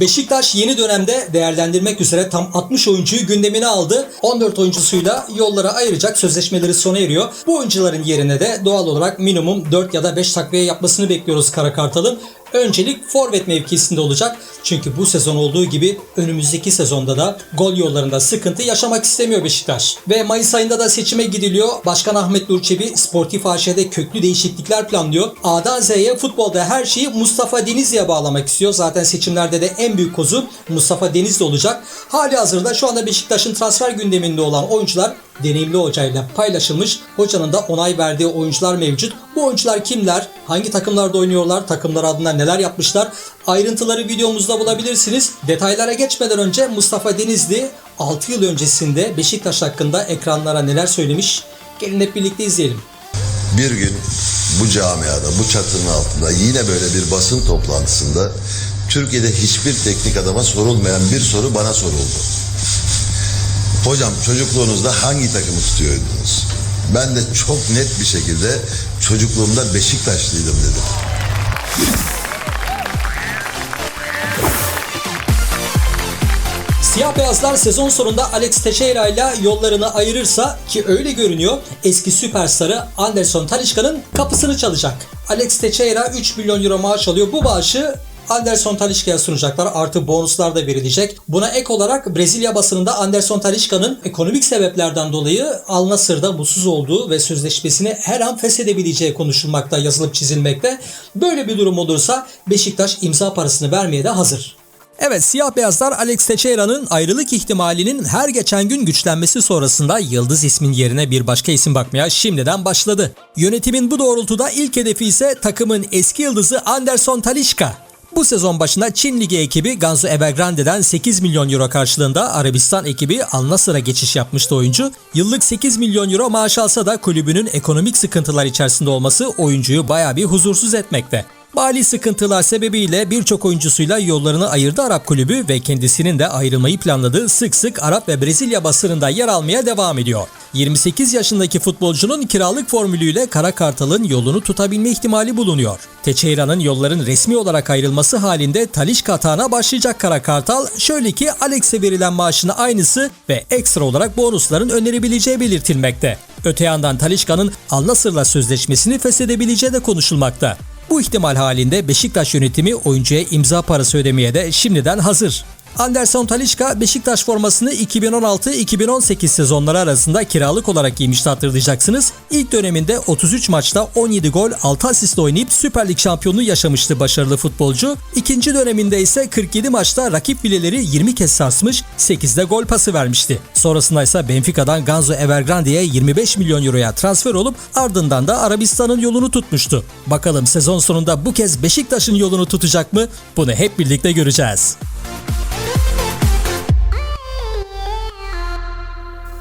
Beşiktaş yeni dönemde değerlendirmek üzere tam 60 oyuncuyu gündemine aldı. 14 oyuncusuyla yollara ayıracak sözleşmeleri sona eriyor. Bu oyuncuların yerine de doğal olarak minimum 4 ya da 5 takviye yapmasını bekliyoruz Kara Kartal'ın. Öncelik forvet mevkisinde olacak. Çünkü bu sezon olduğu gibi önümüzdeki sezonda da gol yollarında sıkıntı yaşamak istemiyor Beşiktaş. Ve Mayıs ayında da seçime gidiliyor. Başkan Ahmet Nur Çebi Sportif AŞ'de köklü değişiklikler planlıyor. A'dan Z'ye futbolda her şeyi Mustafa Denizli'ye bağlamak istiyor. Zaten seçimlerde de en büyük kozu Mustafa Denizli olacak. Hali hazırda şu anda Beşiktaş'ın transfer gündeminde olan oyuncular deneyimli hocayla paylaşılmış. Hocanın da onay verdiği oyuncular mevcut. Bu oyuncular kimler? Hangi takımlarda oynuyorlar? Takımlar adına neler yapmışlar? Ayrıntıları videomuzda bulabilirsiniz. Detaylara geçmeden önce Mustafa Denizli 6 yıl öncesinde Beşiktaş hakkında ekranlara neler söylemiş? Gelin hep birlikte izleyelim. Bir gün bu camiada, bu çatının altında yine böyle bir basın toplantısında Türkiye'de hiçbir teknik adama sorulmayan bir soru bana soruldu. Hocam çocukluğunuzda hangi takımı tutuyordunuz? Ben de çok net bir şekilde çocukluğumda Beşiktaşlıydım dedim. Siyah beyazlar sezon sonunda Alex Teixeira ile yollarını ayırırsa ki öyle görünüyor eski süperstarı Anderson Talisca'nın kapısını çalacak. Alex Teixeira 3 milyon euro maaş alıyor. Bu maaşı Anderson Talisca'ya sunacaklar. Artı bonuslar da verilecek. Buna ek olarak Brezilya basınında Anderson Talisca'nın ekonomik sebeplerden dolayı Al Nassr'da mutsuz olduğu ve sözleşmesini her an feshedebileceği konuşulmakta, yazılıp çizilmekte. Böyle bir durum olursa Beşiktaş imza parasını vermeye de hazır. Evet siyah beyazlar Alex Teixeira'nın ayrılık ihtimalinin her geçen gün güçlenmesi sonrasında Yıldız ismin yerine bir başka isim bakmaya şimdiden başladı. Yönetimin bu doğrultuda ilk hedefi ise takımın eski yıldızı Anderson Talisca. Bu sezon başında Çin Ligi ekibi Gansu Evergrande'den 8 milyon euro karşılığında Arabistan ekibi Al Nassr'a geçiş yapmıştı oyuncu. Yıllık 8 milyon euro maaş alsa da kulübünün ekonomik sıkıntılar içerisinde olması oyuncuyu bayağı bir huzursuz etmekte. Mali sıkıntılar sebebiyle birçok oyuncusuyla yollarını ayırdı Arap kulübü ve kendisinin de ayrılmayı planladığı sık sık Arap ve Brezilya basınında yer almaya devam ediyor. 28 yaşındaki futbolcunun kiralık formülüyle Kara Kartal'ın yolunu tutabilme ihtimali bulunuyor. Teixeira'nın yolların resmi olarak ayrılması halinde Talişka atağına başlayacak Kara Kartal, şöyle ki Alex'e verilen maaşın aynısı ve ekstra olarak bonusların önerebileceği belirtilmekte. Öte yandan Talişka'nın Al sözleşmesini feshedebileceği de konuşulmakta. Bu ihtimal halinde Beşiktaş yönetimi oyuncuya imza parası ödemeye de şimdiden hazır. Anderson Talisca Beşiktaş formasını 2016-2018 sezonları arasında kiralık olarak giymişti hatırlayacaksınız. İlk döneminde 33 maçta 17 gol 6 asist oynayıp Süper Lig şampiyonluğu yaşamıştı başarılı futbolcu. İkinci döneminde ise 47 maçta rakip fileleri 20 kez sarsmış 8'de gol pası vermişti. Sonrasında ise Benfica'dan Ganzo Evergrande'ye 25 milyon euroya transfer olup ardından da Arabistan'ın yolunu tutmuştu. Bakalım sezon sonunda bu kez Beşiktaş'ın yolunu tutacak mı? Bunu hep birlikte göreceğiz.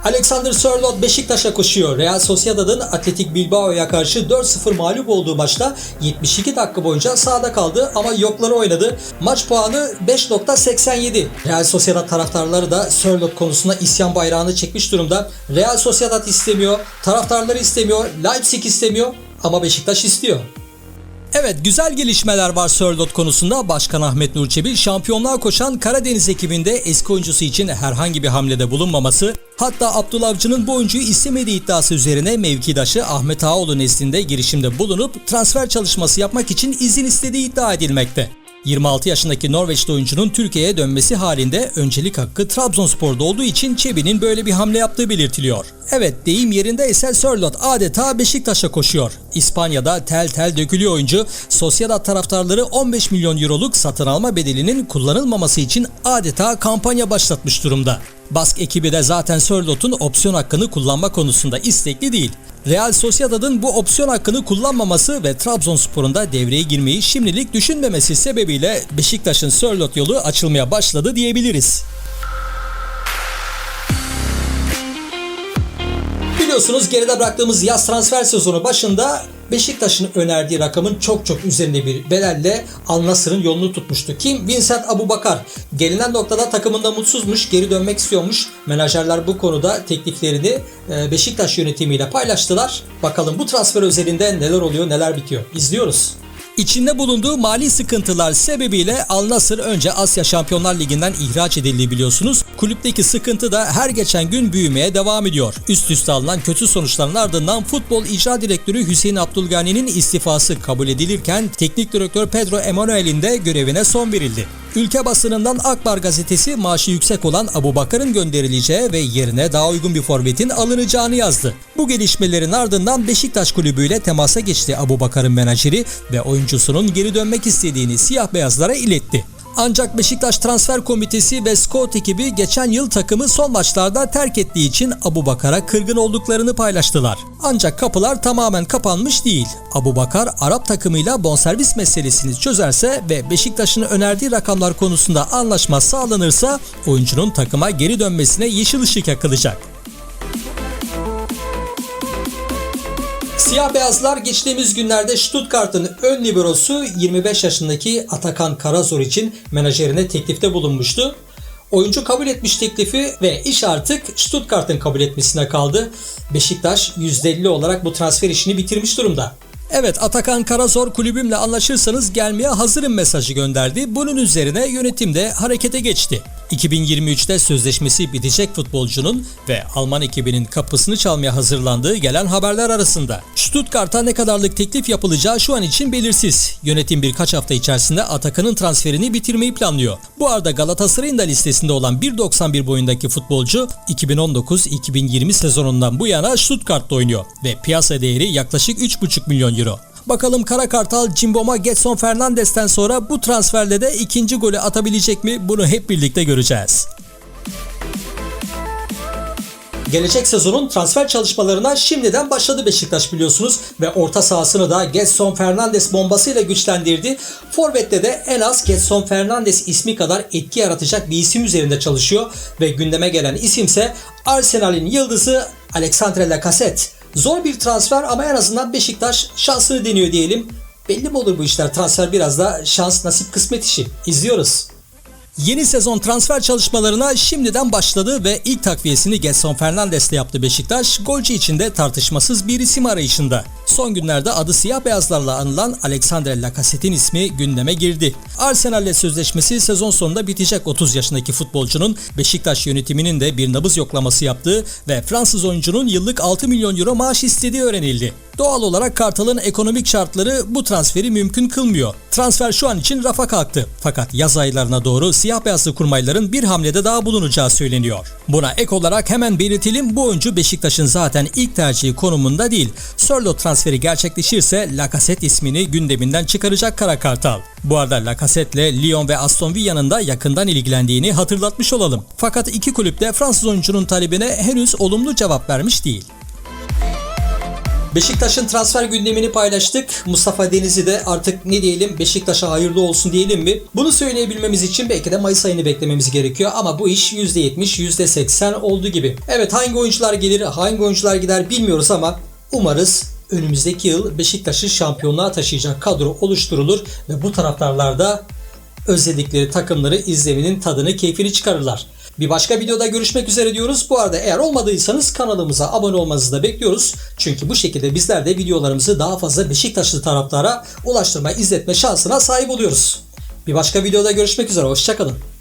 Alexander Sörloth Beşiktaş'a koşuyor. Real Sociedad'ın Atletik Bilbao'ya karşı 4-0 mağlup olduğu maçta 72 dakika boyunca sahada kaldı ama yokları oynadı. Maç puanı 5.87. Real Sociedad taraftarları da Sörloth konusunda isyan bayrağını çekmiş durumda. Real Sociedad istemiyor, taraftarları istemiyor, Leipzig istemiyor ama Beşiktaş istiyor. Evet güzel gelişmeler var Sörlot konusunda. Başkan Ahmet Nur Çebi şampiyonluğa koşan Karadeniz ekibinde eski oyuncusu için herhangi bir hamlede bulunmaması hatta Abdullah Avcı'nın bu oyuncuyu istemediği iddiası üzerine mevkidaşı Ahmet Ağaoğlu nezdinde girişimde bulunup transfer çalışması yapmak için izin istediği iddia edilmekte. 26 yaşındaki Norveçli oyuncunun Türkiye'ye dönmesi halinde öncelik hakkı Trabzonspor'da olduğu için Çebi'nin böyle bir hamle yaptığı belirtiliyor. Evet deyim yerinde ise Sörlot adeta Beşiktaş'a koşuyor. İspanya'da tel tel dökülüyor oyuncu. Sociedad taraftarları 15 milyon euroluk satın alma bedelinin kullanılmaması için adeta kampanya başlatmış durumda. Bask ekibi de zaten Sörlot'un opsiyon hakkını kullanma konusunda istekli değil. Real Sociedad'ın bu opsiyon hakkını kullanmaması ve Trabzonspor'un da devreye girmeyi şimdilik düşünmemesi sebebiyle Beşiktaş'ın Sörlot yolu açılmaya başladı diyebiliriz. Biliyorsunuz geride bıraktığımız yaz transfer sezonu başında Beşiktaş'ın önerdiği rakamın çok çok üzerinde bir bedelle Al Nassr'ın yolunu tutmuştu. Kim? Vincent Abubakar. Gelinen noktada takımında mutsuzmuş, geri dönmek istiyormuş. Menajerler bu konuda tekliflerini e, Beşiktaş yönetimiyle paylaştılar. Bakalım bu transfer özelinde neler oluyor, neler bitiyor. İzliyoruz. İçinde bulunduğu mali sıkıntılar sebebiyle Al Nassr önce Asya Şampiyonlar Ligi'nden ihraç edildi biliyorsunuz. Kulüpteki sıkıntı da her geçen gün büyümeye devam ediyor. Üst üste alınan kötü sonuçların ardından futbol icra direktörü Hüseyin Abdülgani'nin istifası kabul edilirken teknik direktör Pedro Emanuel'in de görevine son verildi. Ülke basınından Akbar gazetesi maaşı yüksek olan Abu Bakar'ın gönderileceği ve yerine daha uygun bir forvetin alınacağını yazdı. Bu gelişmelerin ardından Beşiktaş kulübüyle temasa geçti Abu Bakar'ın menajeri ve oyuncusunun geri dönmek istediğini siyah beyazlara iletti. Ancak Beşiktaş Transfer Komitesi ve Scout ekibi geçen yıl takımı son maçlarda terk ettiği için Abu Bakar'a kırgın olduklarını paylaştılar. Ancak kapılar tamamen kapanmış değil. Abu Bakar Arap takımıyla bonservis meselesini çözerse ve Beşiktaş'ın önerdiği rakamlar konusunda anlaşma sağlanırsa oyuncunun takıma geri dönmesine yeşil ışık yakılacak. Siyah beyazlar geçtiğimiz günlerde Stuttgart'ın ön liberosu 25 yaşındaki Atakan Karazor için menajerine teklifte bulunmuştu. Oyuncu kabul etmiş teklifi ve iş artık Stuttgart'ın kabul etmesine kaldı. Beşiktaş %50 olarak bu transfer işini bitirmiş durumda. Evet Atakan Karazor kulübümle anlaşırsanız gelmeye hazırım mesajı gönderdi. Bunun üzerine yönetim de harekete geçti. 2023'te sözleşmesi bitecek futbolcunun ve Alman ekibinin kapısını çalmaya hazırlandığı gelen haberler arasında. Stuttgart'a ne kadarlık teklif yapılacağı şu an için belirsiz. Yönetim birkaç hafta içerisinde Atakan'ın transferini bitirmeyi planlıyor. Bu arada Galatasaray'ın da listesinde olan 1.91 boyundaki futbolcu 2019-2020 sezonundan bu yana Stuttgart'ta oynuyor ve piyasa değeri yaklaşık 3.5 milyon euro. Bakalım Kara Kartal Cimbom'a Getson Fernandes'ten sonra bu transferle de ikinci golü atabilecek mi? Bunu hep birlikte göreceğiz. Gelecek sezonun transfer çalışmalarına şimdiden başladı Beşiktaş biliyorsunuz ve orta sahasını da Getson Fernandes bombasıyla güçlendirdi. Forvet'te de en az Getson Fernandes ismi kadar etki yaratacak bir isim üzerinde çalışıyor ve gündeme gelen isimse Arsenal'in yıldızı Alexandre Lacazette. Zor bir transfer ama en azından Beşiktaş şansını deniyor diyelim. Belli mi olur bu işler? Transfer biraz da şans nasip kısmet işi. İzliyoruz. Yeni sezon transfer çalışmalarına şimdiden başladı ve ilk takviyesini Getson Fernandes'le yaptı Beşiktaş. Golcü için de tartışmasız bir isim arayışında. Son günlerde adı siyah beyazlarla anılan Alexandre Lacazette'in ismi gündeme girdi. Arsenal'le sözleşmesi sezon sonunda bitecek 30 yaşındaki futbolcunun Beşiktaş yönetiminin de bir nabız yoklaması yaptığı ve Fransız oyuncunun yıllık 6 milyon euro maaş istediği öğrenildi. Doğal olarak Kartal'ın ekonomik şartları bu transferi mümkün kılmıyor. Transfer şu an için rafa kalktı. Fakat yaz aylarına doğru siyah beyazlı kurmayların bir hamlede daha bulunacağı söyleniyor. Buna ek olarak hemen belirtelim bu oyuncu Beşiktaş'ın zaten ilk tercihi konumunda değil. Sörloth transferi gerçekleşirse Lacazette ismini gündeminden çıkaracak Kara Kartal. Bu arada Lacazette ile Lyon ve Aston Villa'nın da yakından ilgilendiğini hatırlatmış olalım. Fakat iki kulüp de Fransız oyuncunun talebine henüz olumlu cevap vermiş değil. Beşiktaş'ın transfer gündemini paylaştık. Mustafa Deniz'i de artık ne diyelim Beşiktaş'a hayırlı olsun diyelim mi? Bunu söyleyebilmemiz için belki de Mayıs ayını beklememiz gerekiyor ama bu iş %70, %80 olduğu gibi. Evet hangi oyuncular gelir, hangi oyuncular gider bilmiyoruz ama umarız önümüzdeki yıl Beşiktaş'ı şampiyonluğa taşıyacak kadro oluşturulur ve bu taraftarlarda özledikleri takımları izlemenin tadını, keyfini çıkarırlar. Bir başka videoda görüşmek üzere diyoruz. Bu arada eğer olmadıysanız kanalımıza abone olmanızı da bekliyoruz. Çünkü bu şekilde bizler de videolarımızı daha fazla Beşiktaşlı taraftara ulaştırma, izletme şansına sahip oluyoruz. Bir başka videoda görüşmek üzere. Hoşçakalın.